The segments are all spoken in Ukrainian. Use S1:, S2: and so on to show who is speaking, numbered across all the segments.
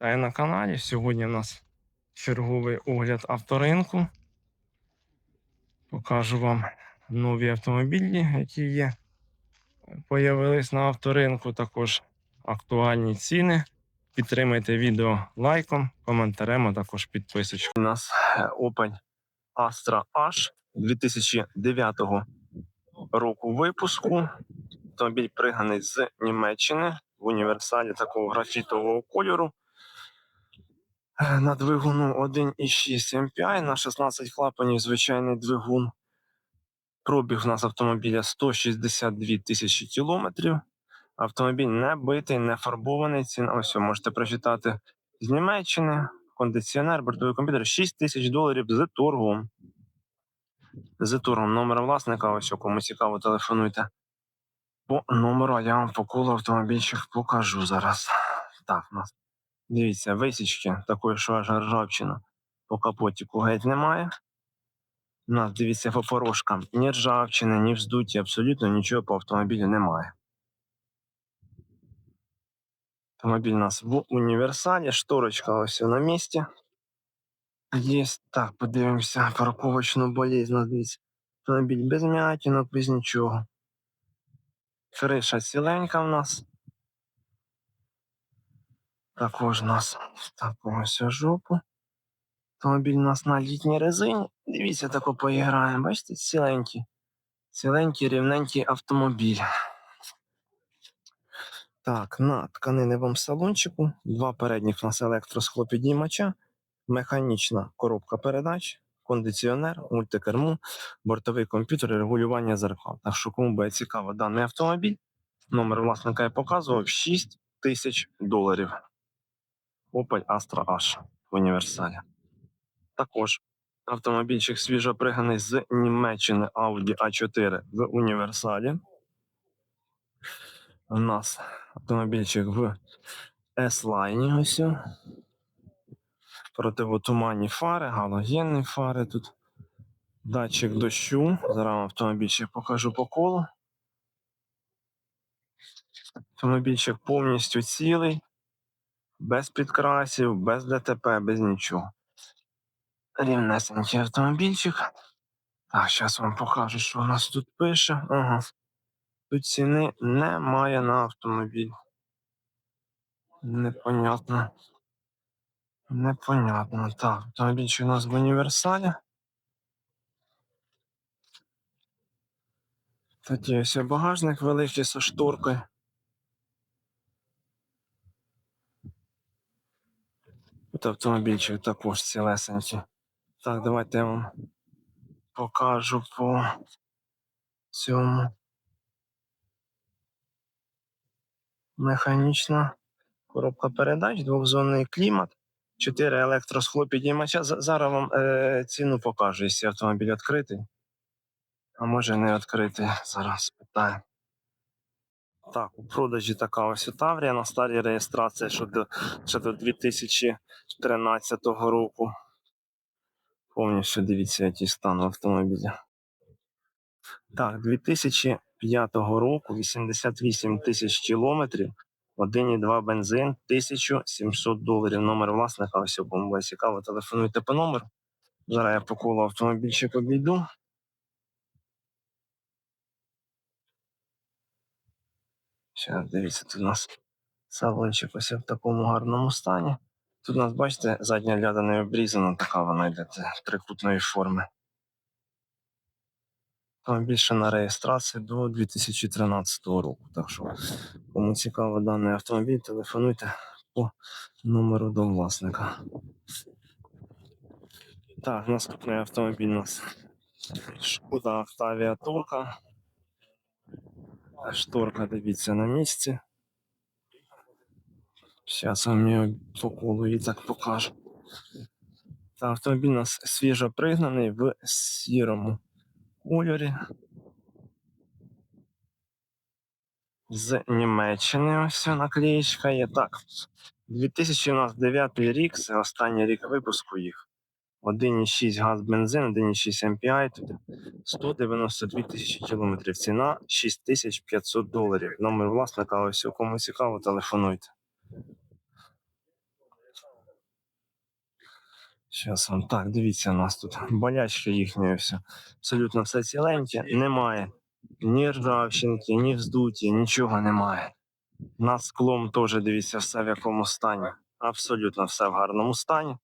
S1: Вітаю на каналі. Сьогодні у нас черговий огляд авторинку. Покажу вам нові автомобілі, які є. Появились на авторинку. Також актуальні ціни. Підтримайте відео лайком, коментарем, а також підписочкою. У нас е, Opel Astra H 2009 року випуску. Автомобіль приганий з Німеччини в універсалі такого графітового кольору. На двигуну 1,6 MPI на 16 клапанів звичайний двигун. Пробіг у нас автомобіля 162 тисячі кілометрів. Автомобіль не битий, не фарбований. Ціна ось можете прочитати з Німеччини. Кондиціонер, бортовий комп'ютер 6 тисяч доларів з торгом. З торгом номер власника, ось кому цікаво, телефонуйте. По номеру а я вам по колу автомобільчих покажу зараз. Так, у нас Дивіться, висічки такої, що аж ржавчина. По капотіку геть немає. У нас, дивіться, по порожкам. Ні ржавчини, ні вздуті, абсолютно нічого по автомобілю немає. Автомобіль у нас в універсалі, шторочка ось на місці. Є. Так, подивимося, парковочну болізнь. Ну, Дивіться. Автомобіль без м'ятінок, без нічого. Криша ціленька в нас. Також нас ось жопу. Автомобіль у нас на літній резині. Дивіться, тако поіграємо. Бачите, ціленький. Ціленький, рівненький автомобіль. Так, на тканиневому салончику. Два передніх у нас електросхлопідіймача, механічна коробка передач, кондиціонер, мультикерму, бортовий комп'ютер і регулювання зеркал. Так що, кому буде цікаво даний автомобіль, номер власника я показував 6 тисяч доларів. Opel Astra H в універсалі. Також автомобільчик свіжо приганий з Німеччини Audi A4 в універсалі. У нас автомобільчик в S-Line ось. Противотуманні фари, галогенні фари тут. Датчик дощу. Зараз автомобільчик покажу по колу. Автомобільчик повністю цілий, без підкрасів, без ДТП, без нічого. Рівнесенький автомобільчик. Так, зараз вам покажу, що у нас тут пише. Ага. Тут ціни немає на автомобіль. Непонятно. Непонятно. Так, автомобільчик у нас в універсалі. Є ось багажник великий зі шторкою. Тут автомобільчик також цілесенький. Так, давайте я вам покажу по цьому. Механічна коробка передач, двохзонний клімат, 4 електросхлопідіймача. За- Зараз вам е, ціну покажу, якщо автомобіль відкритий. А може не відкритий. Зараз спитаю. Так, у продажі така ось Таврія на старій реєстрації, що до, ще до 2013 року. Повністю дивіться, який стан автомобіля. Так, 2005 року, 88 тисяч кілометрів, 1,2 бензин, 1700 доларів. Номер власника, ось кому буде цікаво, телефонуйте по номеру. Зараз я по колу автомобільчик обійду. Зараз дивіться, тут у нас салончик ось в такому гарному стані. Тут у нас, бачите, задня ляда не обрізана, така вона йде трикутної форми. Там більше на реєстрації до 2013 року. Так що, кому цікаво даний автомобіль, телефонуйте по номеру до власника. Так, наступний автомобіль у нас Шкода Octavia Турка. Шторка, дивіться, на місці. Зараз вам його по колу і так покажу. Та автомобіль у нас свіжо пригнаний в сірому кольорі. З Німеччини ось наклеєчка є. Так, 2009 рік, це останній рік випуску їх. 1,6 газ бензин, 1,6 MPI, тут 192 тисячі кілометрів. Ціна 6500 доларів. Номер власника, ось у кому цікаво, телефонуйте. Зараз вам так, дивіться, у нас тут болячки їхньої все. Абсолютно все ціленьке. Немає ні ржавчинки, ні вздуті, нічого немає. Над склом теж дивіться, все в якому стані. Абсолютно все в гарному стані.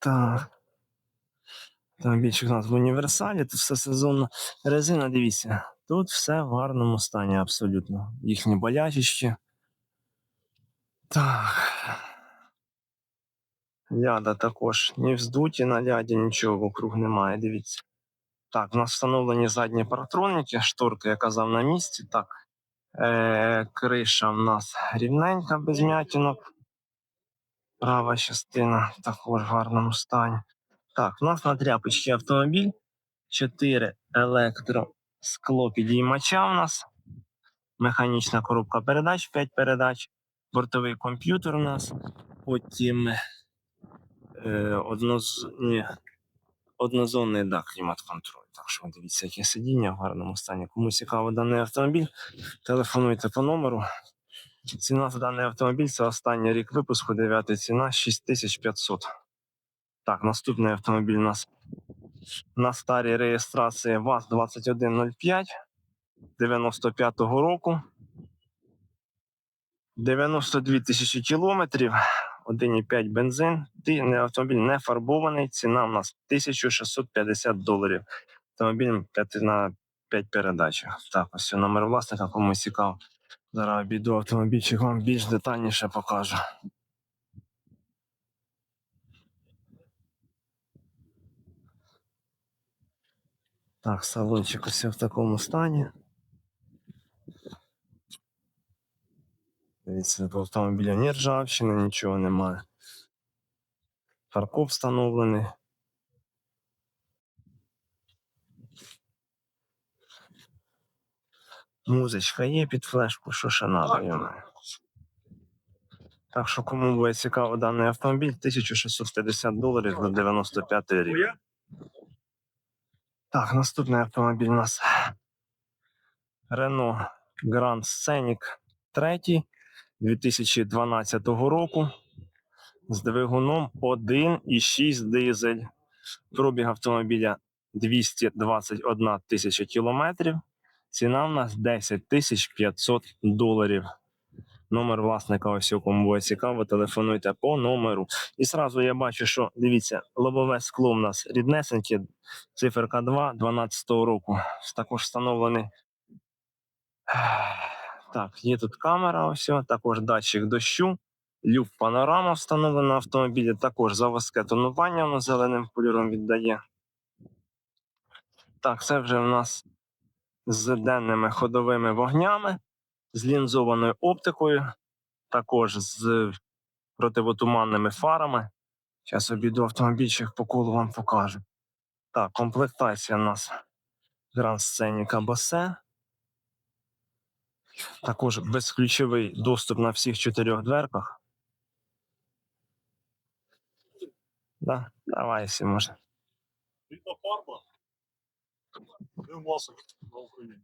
S1: Так. Автомобільчик у нас в універсалі, тут все сезонно. Резина, дивіться, тут все в гарному стані абсолютно. Їхні болячечки. Так. Ляда також. Ні вздуті на ляді, нічого вокруг немає, дивіться. Так, у нас встановлені задні паратроніки, шторка, я казав, на місці. Так. Е, криша в нас рівненька, без м'ятінок. Права частина також в гарному стані. Так, у нас на тряпочці автомобіль. 4 електро скло підіймача у нас. Механічна коробка передач, 5 передач. Бортовий комп'ютер у нас. Потім е, одноз... Ні, однозонний да, клімат-контроль. Так що дивіться, яке сидіння в гарному стані. Кому цікаво даний автомобіль, телефонуйте по номеру. Ціна за даний автомобіль це останній рік випуску, 9 ціна 6500. Так, наступний автомобіль у нас на старій реєстрації ВАЗ-2105 95-го року. 92 тисячі кілометрів, 1,5 бензин. Автомобіль не фарбований. Ціна у нас 1650 доларів. Автомобіль 5 на 5 передач. Так, ось номер власника, кому цікаво. Зараз обійду автомобільчик вам більш детальніше покажу. Так, салончик ось в такому стані. Дивіться, по автомобіля ні ржавчини, нічого немає. Фаркоп встановлений. Музичка є під флешку, що ще надо йому. Так що кому буде цікаво даний автомобіль, 1650 доларів на 95 рік. Так, наступний автомобіль у нас Renault Grand Scenic 3 2012 року з двигуном 1,6 дизель. Пробіг автомобіля 221 тисяча кілометрів. Ціна в нас 10 тисяч 500 доларів. Номер власника, ось у кому буде цікаво, телефонуйте по номеру. І сразу я бачу, що дивіться, лобове скло в нас ріднесеньке, циферка 2 12 року. Також встановлений. Так, є тут камера, ось, також датчик дощу, люк панорама встановлена на автомобілі, також заводське тонування воно зеленим кольором віддає. Так, це вже в нас з денними ходовими вогнями, з лінзованою оптикою, також з противотуманними фарами. Зараз обійду автомобільчик по колу вам покажу. Так, комплектація у нас Grand Scenic Bose. Також безключовий доступ на всіх чотирьох дверках. Да, давай, якщо можна.
S2: Власник на Україні.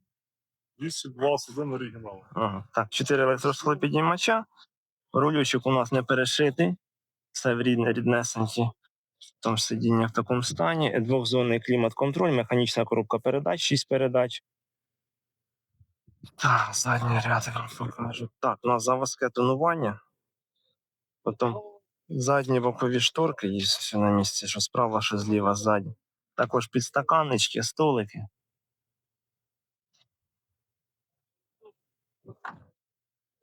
S2: 221 оригінал.
S1: Ага. Так, 4 електросклопіднімача. Рулючок у нас не перешитий. Все в рідне, ріднесенькі. Там сидіння в такому стані. Двохзонний клімат-контроль, механічна коробка передач, 6 передач. Так, задній ряд вам покажу. Так, у нас заводське тонування. Потім задні бокові шторки є на місці, що справа, що зліва, ззаді. Також підстаканнички, столики.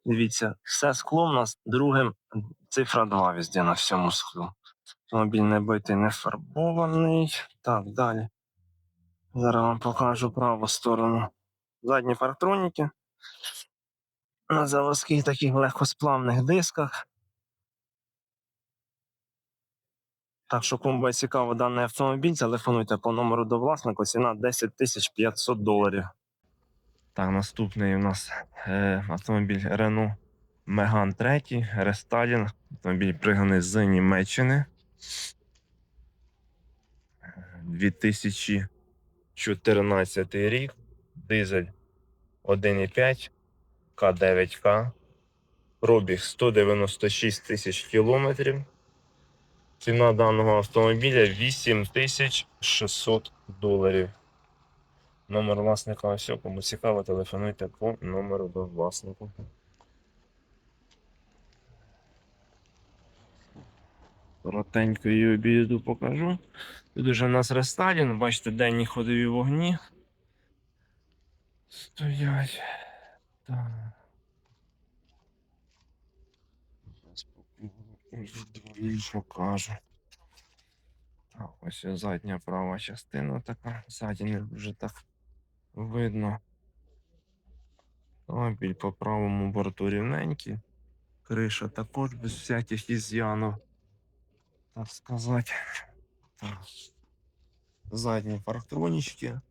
S1: Дивіться, все скло у нас другим цифра 2 везде на всьому склу. Автомобіль не битий, не фарбований. Так, далі. Зараз вам покажу праву сторону. Задні парктроніки. На заводських таких легкосплавних дисках. Так що, кому цікаво даний автомобіль, телефонуйте по номеру до власника, ціна 10 тисяч 500 доларів. Так, наступний у нас е, автомобіль Renault Megane 3, рестайлінг. Автомобіль пригнаний з Німеччини. Е, 2014 рік. Дизель 1,5 К9К. Пробіг 196 тисяч кілометрів. Ціна даного автомобіля 8600 доларів. Номер власника ось, кому цікаво, телефонуйте по номеру до власника. Коротенько її обіду покажу. Тут уже у нас рестайлінг, бачите, денні ходові вогні. Стоять. Так. Зараз покажу, покажу. Так, ось задня права частина така. Ззаді не дуже так видно. Автомобіль по правому борту рівненький. Криша також без всяких із'янів. Так сказати. Так. Задні парктронічки.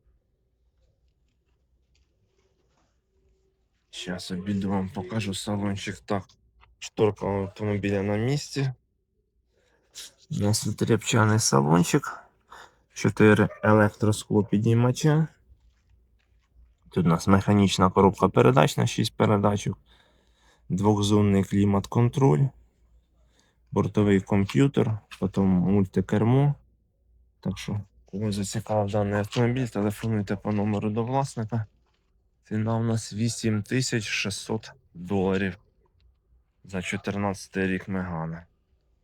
S1: Зараз обіду вам покажу салончик. Так. Шторка автомобіля на місці. У нас тут рябчаний салончик. 4 електросклопідіймача. Тут у нас механічна коробка передач на 6 передачок. Двохзонний клімат-контроль. Бортовий комп'ютер, потім мультикермо. Так що, кого зацікавив даний автомобіль, телефонуйте по номеру до власника. Ціна у нас 8600 доларів за 14 рік Мегана.